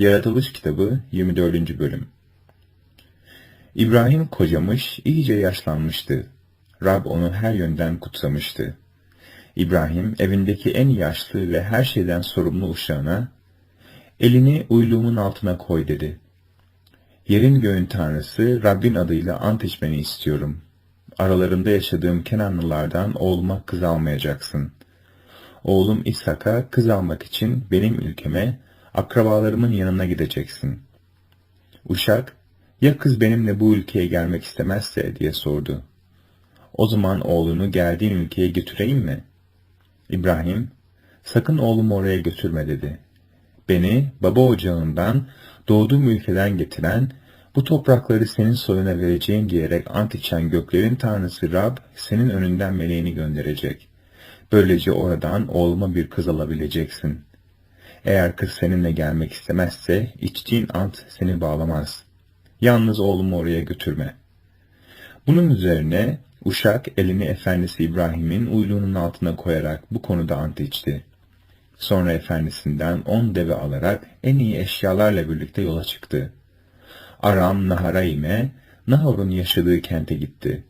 Yaratılış kitabı 24. bölüm İbrahim kocamış, iyice yaşlanmıştı. Rab onu her yönden kutsamıştı. İbrahim evindeki en yaşlı ve her şeyden sorumlu uşağına, elini uyluğumun altına koy dedi. Yerin göğün tanrısı Rabbin adıyla ant içmeni istiyorum. Aralarında yaşadığım Kenanlılardan oğluma kız almayacaksın. Oğlum İshak'a kız almak için benim ülkeme, akrabalarımın yanına gideceksin. Uşak, ya kız benimle bu ülkeye gelmek istemezse diye sordu. O zaman oğlunu geldiğin ülkeye götüreyim mi? İbrahim, sakın oğlumu oraya götürme dedi. Beni baba ocağından, doğduğum ülkeden getiren, bu toprakları senin soyuna vereceğim diyerek ant içen göklerin tanrısı Rab, senin önünden meleğini gönderecek. Böylece oradan oğluma bir kız alabileceksin. Eğer kız seninle gelmek istemezse, içtiğin ant seni bağlamaz. Yalnız oğlumu oraya götürme. Bunun üzerine uşak elini efendisi İbrahim'in uyluğunun altına koyarak bu konuda ant içti. Sonra efendisinden on deve alarak en iyi eşyalarla birlikte yola çıktı. Aram Naharaim'e, Nahor'un yaşadığı kente gitti.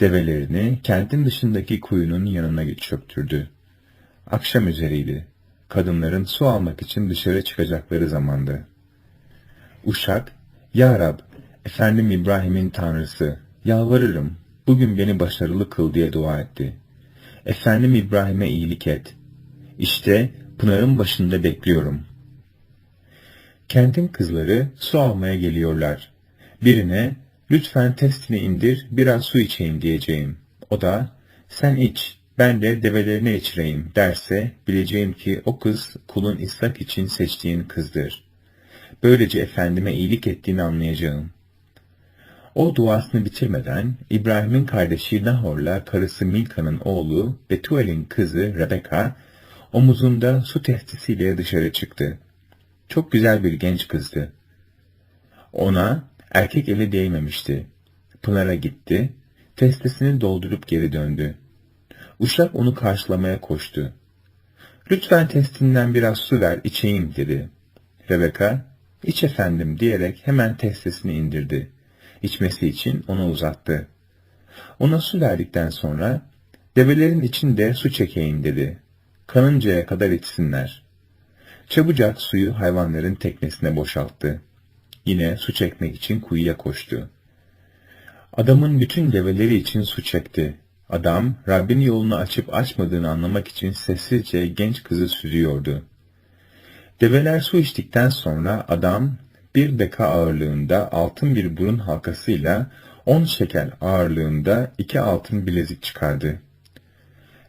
Develerini kentin dışındaki kuyunun yanına çöktürdü. Akşam üzeriydi. Kadınların su almak için dışarı çıkacakları zamandı. Uşak, Ya Rab, efendim İbrahim'in tanrısı, yalvarırım, bugün beni başarılı kıl diye dua etti. Efendim İbrahim'e iyilik et. İşte pınarın başında bekliyorum. Kentin kızları su almaya geliyorlar. Birine, lütfen testini indir, biraz su içeyim diyeceğim. O da, sen iç, ben de develerine içireyim derse, bileceğim ki o kız kulun İshak için seçtiğin kızdır. Böylece efendime iyilik ettiğini anlayacağım. O duasını bitirmeden İbrahim'in kardeşi Nahor'la karısı Milka'nın oğlu Betuel'in kızı Rebeka omuzunda su testisiyle dışarı çıktı. Çok güzel bir genç kızdı. Ona erkek eli değmemişti. Pınar'a gitti, testisini doldurup geri döndü. Uşak onu karşılamaya koştu. Lütfen testinden biraz su ver, içeyim dedi. Rebeka, iç efendim diyerek hemen testesini indirdi. İçmesi için ona uzattı. Ona su verdikten sonra, develerin içinde su çekeyim dedi. Kanıncaya kadar içsinler. Çabucak suyu hayvanların teknesine boşalttı. Yine su çekmek için kuyuya koştu. Adamın bütün develeri için su çekti. Adam, Rabbin yolunu açıp açmadığını anlamak için sessizce genç kızı süzüyordu. Develer su içtikten sonra adam, bir deka ağırlığında altın bir burun halkasıyla on şeker ağırlığında iki altın bilezik çıkardı.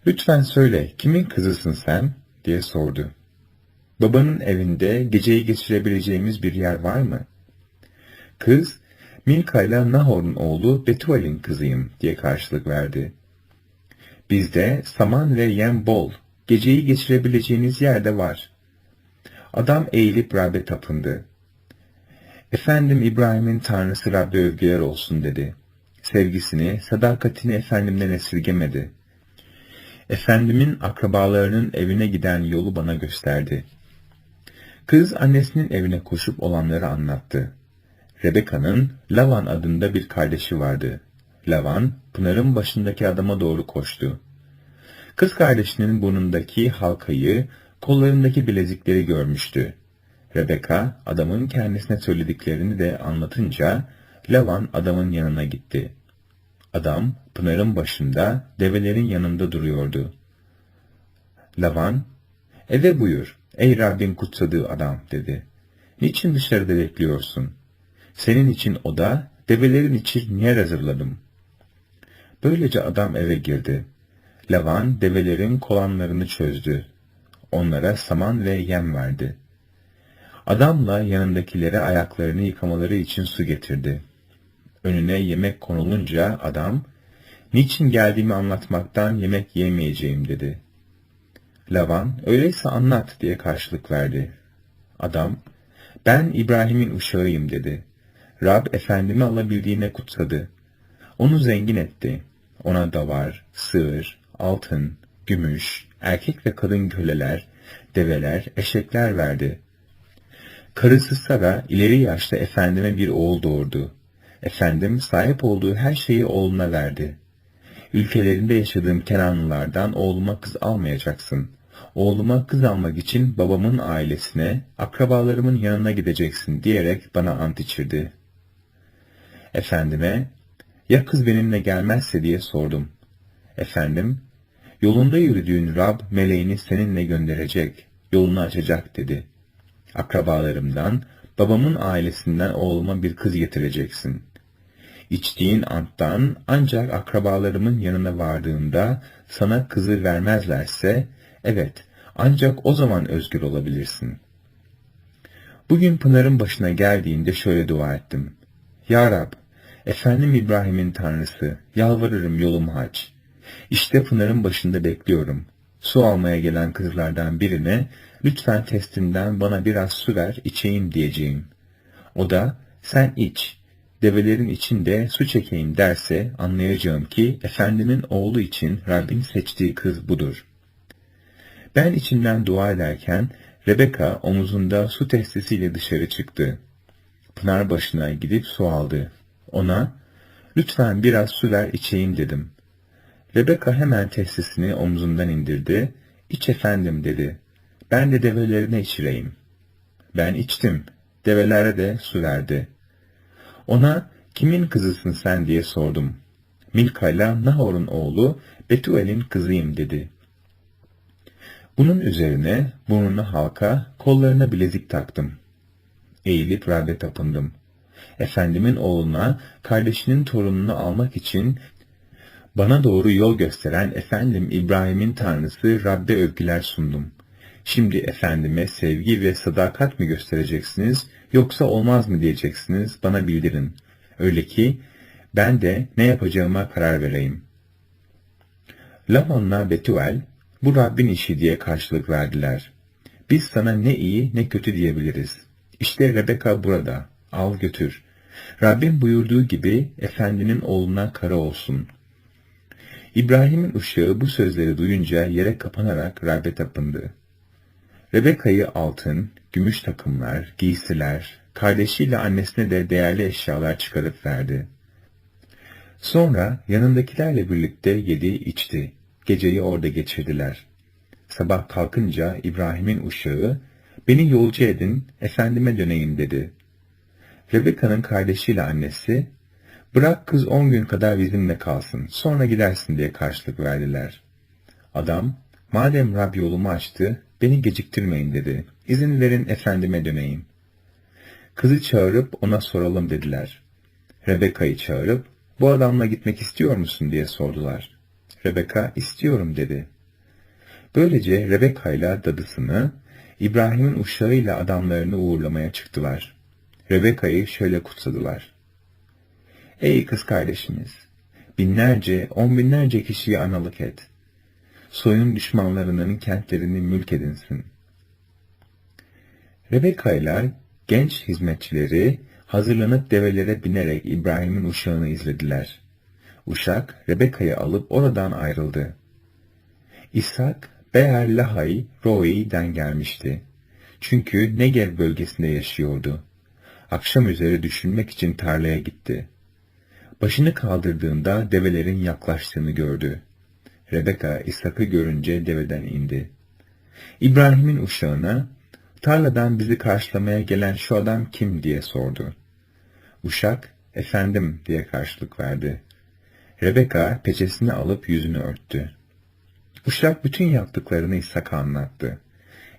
Lütfen söyle, kimin kızısın sen? diye sordu. Babanın evinde geceyi geçirebileceğimiz bir yer var mı? Kız, Milka ile Nahor'un oğlu Betuel'in kızıyım diye karşılık verdi. Bizde saman ve yem bol, geceyi geçirebileceğiniz yerde var. Adam eğilip Rab'be tapındı. Efendim İbrahim'in tanrısı Rab'be övgüler olsun dedi. Sevgisini, sadakatini efendimden esirgemedi. Efendimin akrabalarının evine giden yolu bana gösterdi. Kız annesinin evine koşup olanları anlattı. Rebeka'nın Lavan adında bir kardeşi vardı. Lavan, Pınar'ın başındaki adama doğru koştu. Kız kardeşinin burnundaki halkayı, kollarındaki bilezikleri görmüştü. Rebeka, adamın kendisine söylediklerini de anlatınca, Lavan adamın yanına gitti. Adam, Pınar'ın başında, develerin yanında duruyordu. Lavan, eve buyur, ey Rabbin kutsadığı adam, dedi. Niçin dışarıda bekliyorsun? Senin için oda, develerin için yer hazırladım. Böylece adam eve girdi. Lavan develerin kolanlarını çözdü. Onlara saman ve yem verdi. Adamla yanındakilere ayaklarını yıkamaları için su getirdi. Önüne yemek konulunca adam, niçin geldiğimi anlatmaktan yemek yemeyeceğim dedi. Lavan, öyleyse anlat diye karşılık verdi. Adam, ben İbrahim'in uşağıyım dedi. Rab efendimi alabildiğine kutsadı. Onu zengin etti. Ona davar, sığır, altın, gümüş, erkek ve kadın köleler, develer, eşekler verdi. Karısı Sara ileri yaşta efendime bir oğul doğurdu. Efendim sahip olduğu her şeyi oğluna verdi. Ülkelerinde yaşadığım Kenanlılardan oğluma kız almayacaksın. Oğluma kız almak için babamın ailesine, akrabalarımın yanına gideceksin diyerek bana ant içirdi. Efendime, ya kız benimle gelmezse diye sordum. Efendim, yolunda yürüdüğün Rab meleğini seninle gönderecek, yolunu açacak dedi. Akrabalarımdan, babamın ailesinden oğluma bir kız getireceksin. İçtiğin anttan ancak akrabalarımın yanına vardığında sana kızı vermezlerse, evet ancak o zaman özgür olabilirsin. Bugün Pınar'ın başına geldiğinde şöyle dua ettim. Ya Rab, efendim İbrahim'in tanrısı, yalvarırım yolumu aç. İşte Pınar'ın başında bekliyorum. Su almaya gelen kızlardan birine, lütfen testinden bana biraz su ver, içeyim diyeceğim. O da, sen iç, develerin içinde su çekeyim derse anlayacağım ki efendimin oğlu için Rabbin seçtiği kız budur. Ben içimden dua ederken Rebeka omuzunda su testisiyle dışarı çıktı. Pınar başına gidip su aldı. Ona, lütfen biraz su ver içeyim dedim. Rebeka hemen testisini omzundan indirdi. İç efendim dedi. Ben de develerine içireyim. Ben içtim. Develere de su verdi. Ona kimin kızısın sen diye sordum. Milka ile Nahor'un oğlu Betuel'in kızıyım dedi. Bunun üzerine burnuna halka, kollarına bilezik taktım. Eğilip Rab'be tapındım. Efendimin oğluna, kardeşinin torununu almak için bana doğru yol gösteren efendim İbrahim'in tanrısı Rab'be övgüler sundum. Şimdi efendime sevgi ve sadakat mi göstereceksiniz, yoksa olmaz mı diyeceksiniz, bana bildirin. Öyle ki ben de ne yapacağıma karar vereyim. Laman'la Betuel, bu Rabbin işi diye karşılık verdiler. Biz sana ne iyi ne kötü diyebiliriz. İşte Rebeka burada, al götür. Rabbin buyurduğu gibi efendinin oğluna kara olsun. İbrahim'in uşağı bu sözleri duyunca yere kapanarak Rab'be tapındı. Rebeka'yı altın, gümüş takımlar, giysiler, kardeşiyle annesine de değerli eşyalar çıkarıp verdi. Sonra yanındakilerle birlikte yedi içti. Geceyi orada geçirdiler. Sabah kalkınca İbrahim'in uşağı, beni yolcu edin, efendime döneyim dedi. Rebeka'nın kardeşiyle annesi, bırak kız on gün kadar bizimle kalsın, sonra gidersin diye karşılık verdiler. Adam, madem Rab yolumu açtı, beni geciktirmeyin dedi. İzin verin efendime döneyim. Kızı çağırıp ona soralım dediler. Rebeka'yı çağırıp, bu adamla gitmek istiyor musun diye sordular. Rebeka, istiyorum dedi. Böylece Rebeka ile dadısını, İbrahim'in uşağıyla adamlarını uğurlamaya çıktılar. Rebeka'yı şöyle kutsadılar. Ey kız kardeşimiz! Binlerce, on binlerce kişiyi analık et. Soyun düşmanlarının kentlerini mülk edinsin. Rebeka ile genç hizmetçileri hazırlanıp develere binerek İbrahim'in uşağını izlediler. Uşak Rebeka'yı alıp oradan ayrıldı. İshak Beer Lahai Roi'den gelmişti. Çünkü Negev bölgesinde yaşıyordu. Akşam üzeri düşünmek için tarlaya gitti. Başını kaldırdığında develerin yaklaştığını gördü. Rebeka İshak'ı görünce deveden indi. İbrahim'in uşağına, tarladan bizi karşılamaya gelen şu adam kim diye sordu. Uşak, efendim diye karşılık verdi. Rebeka peçesini alıp yüzünü örttü. Uşak bütün yaptıklarını İshak'a anlattı.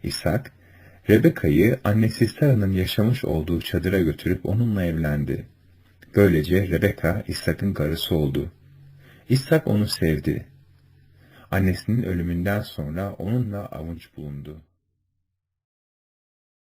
İshak, Rebeka'yı annesi Sara'nın yaşamış olduğu çadıra götürüp onunla evlendi. Böylece Rebeka İshak'ın karısı oldu. İshak onu sevdi. Annesinin ölümünden sonra onunla avunç bulundu.